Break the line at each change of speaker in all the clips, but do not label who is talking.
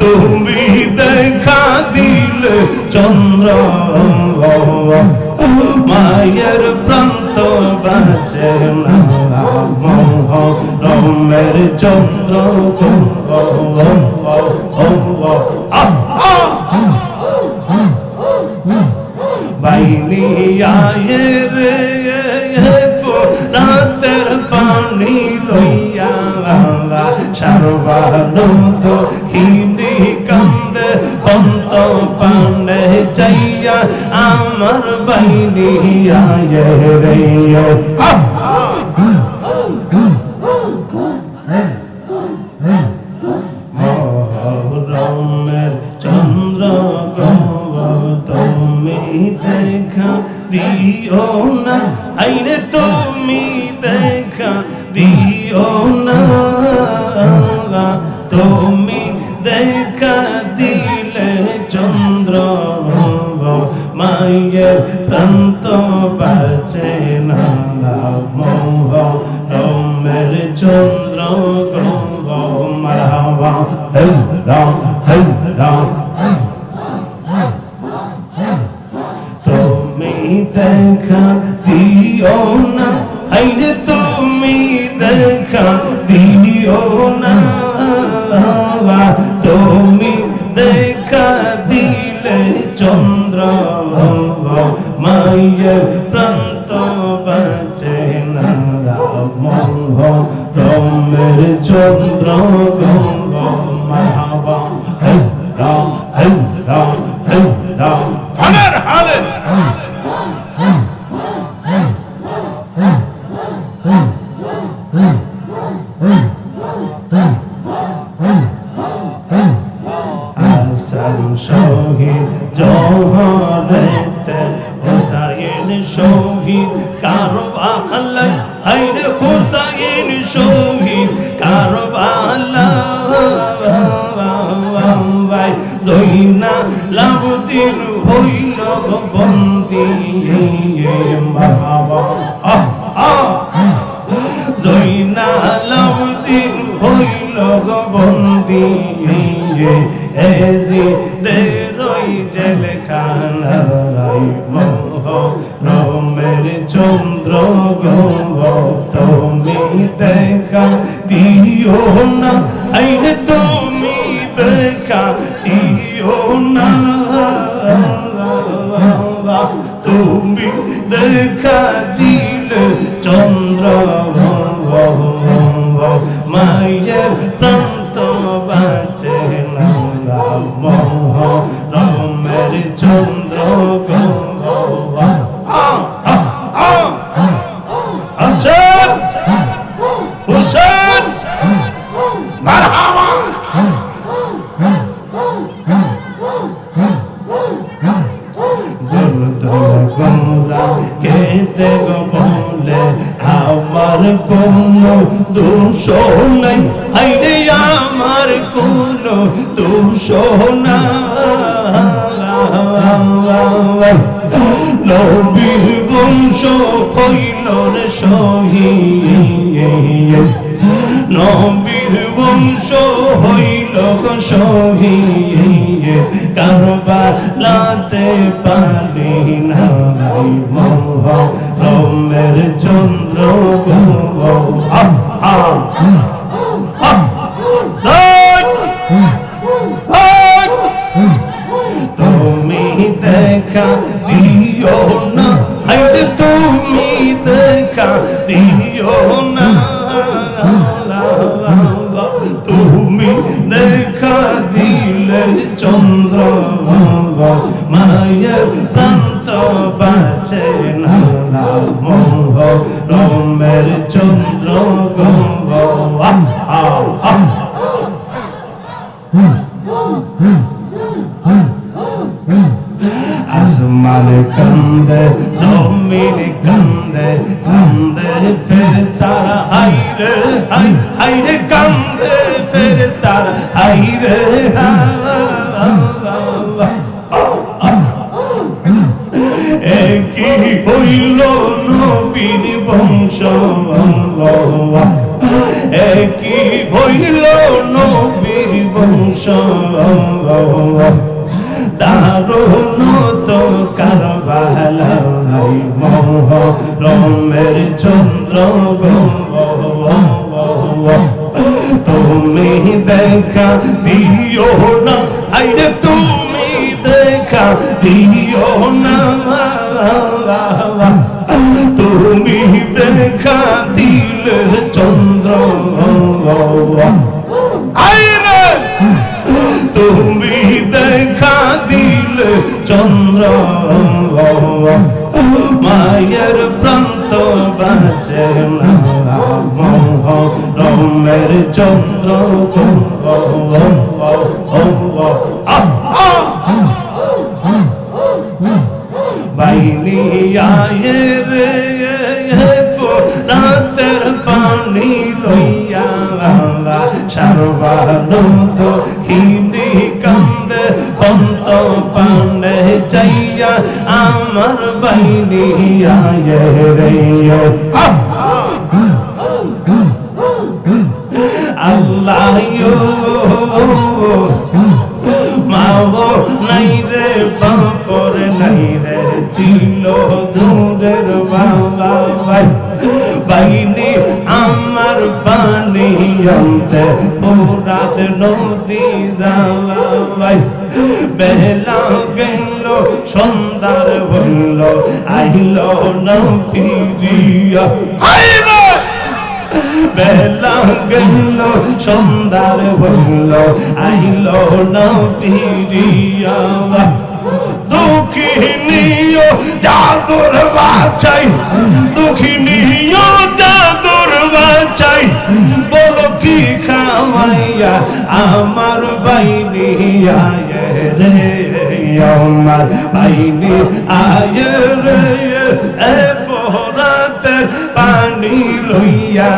তুমি দেখা দিলে চন্দ্র মায়ের প্রান্ত বাঁচে রমের চন্দ্র বাইনি আয়ের সারবানন্দ হিন্দি কান্দে, অন্ত পানে চাইয়া আমার বাইনি চন্দ্র তুমি দেখা দিও না আইরে তুমি দেখা দিও না। তুমি দেখা দিলে চন্দ্র মায়ের প্রান্ত বাঁচে না ফানার হালে শহীদ জহরতে হুসাইন শহীদ কারবালা হাইরে হুসাইন শহীদ কারবালা জৈনা লাবদিন হইল বন্দি। বাবা আহ জৈনালাউদ্দিন হইল গবন্দি এজি দেরই জেলখানাই মোহ রমের চন্দ্র গঙ্গ তুমি দেখা দিও না। আইরে তুমি দেখা দিও না তুমি দেখা দিলে চন্দ্র মায়ের কোনো দোষ নাই। আইরে আমার কোনো দোষ না নবীর বংশ হইল রে শহীদ নবীর বংশ হইল গো শহীদ কারবালাতে পারি না মোহ রমের চন্দ্র তুমি দেখা দিও না তুমি দেখা দিও না তুমি দেখা দিলে চন্দ্র মায়ের প্রান্ত বাঁচে না আসমান কান্দে, জমিন কান্দে কান্দে ফেরেস্তারা হাইরে হাই হাইরে কান্দে ফেরেস্তারা হাইরে একই হইল নবীর বংশ একই হইল নবীর দারুণ তো কারবালাই মোহ রমের চন্দ্র তুমি দেখা দিও না আইরে তুমি দেখা দিও না তুমি দেখা দিলে চন্দ্র মায়ের প্রান্ত বাঁচে না। মোহ রমের চন্দ্র বাইনি রাতের পানি লইয়া সর্বানন্দ খিনি কান্দে পন্ত পানে চাইয়া আমার বাইনি আয়ের আল্লাহ মাও নাই রে বাপর নাই রে অন্তে পুরাত নদী ভাই বেলা গেল, সন্ধ্যার হইল, আইল না ফিরিয়া বেলা গেল, সন্ধ্যার হইল, আইল না ফিরিয়া দুঃখিনীয় জাদুর বাছাই দুঃখিনীয় খাওয়াইয়া আমার বাইনি আয় রে আমার বাইনি পানি লইয়া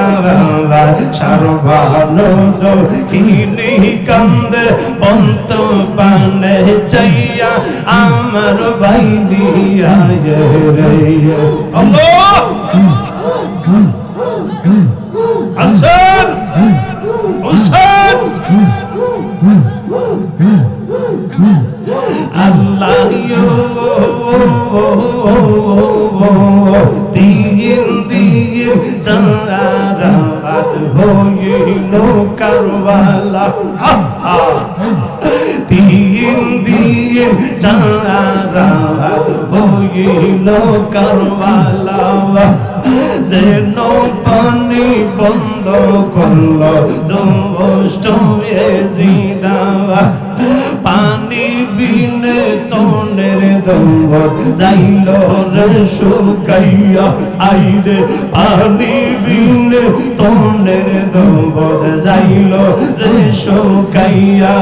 সর্বানন্দ কিনি কান্দে পন্ত পানে চাইয়া আমার বাইনি আয় রে আল্লাহ হুসেন আল্লাহ দিন দিন চারাত হইল কারবালা দিন দিন চারাত হইল কারবালা যেন পানি বন্ধ করল দুষ্ট জিদাবা। পানি বিনে তনের দম্ব যাইল রে শুকাইয়া আইরে পানি বিনে তনের দম্ব যাইল রে শুকাইয়া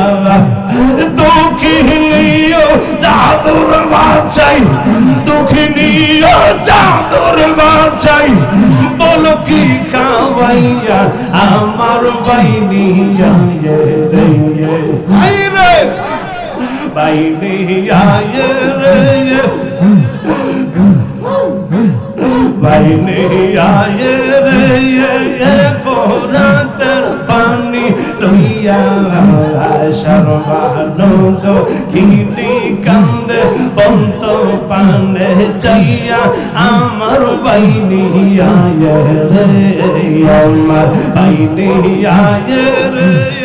দুঃখিনীয় জাদুর বাছাই, দুঃখিনীয় জাদুর বাছাই, বলো কি খাওয়াইয়া আমার বাইনি আয় রে রে। বাইনি আয় রে বাইনি আয় রে ফোরাতের পানি লইয়া সর্বানন্দ কিনি কান্দে পন্ত পানে চাইয়া আমার বাইনি আয় রে আমার বাইনি আয় রে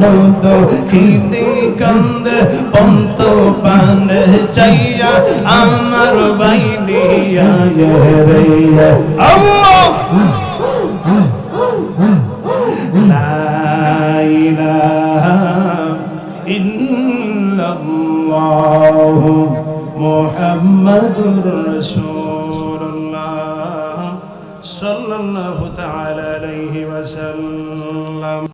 আনন্দ খিনে কান্দ পন্ত পান চাইয়া আমার বাইনে আয় রে আল্লাহ! লা মুহাম্মাদুর রাসূল।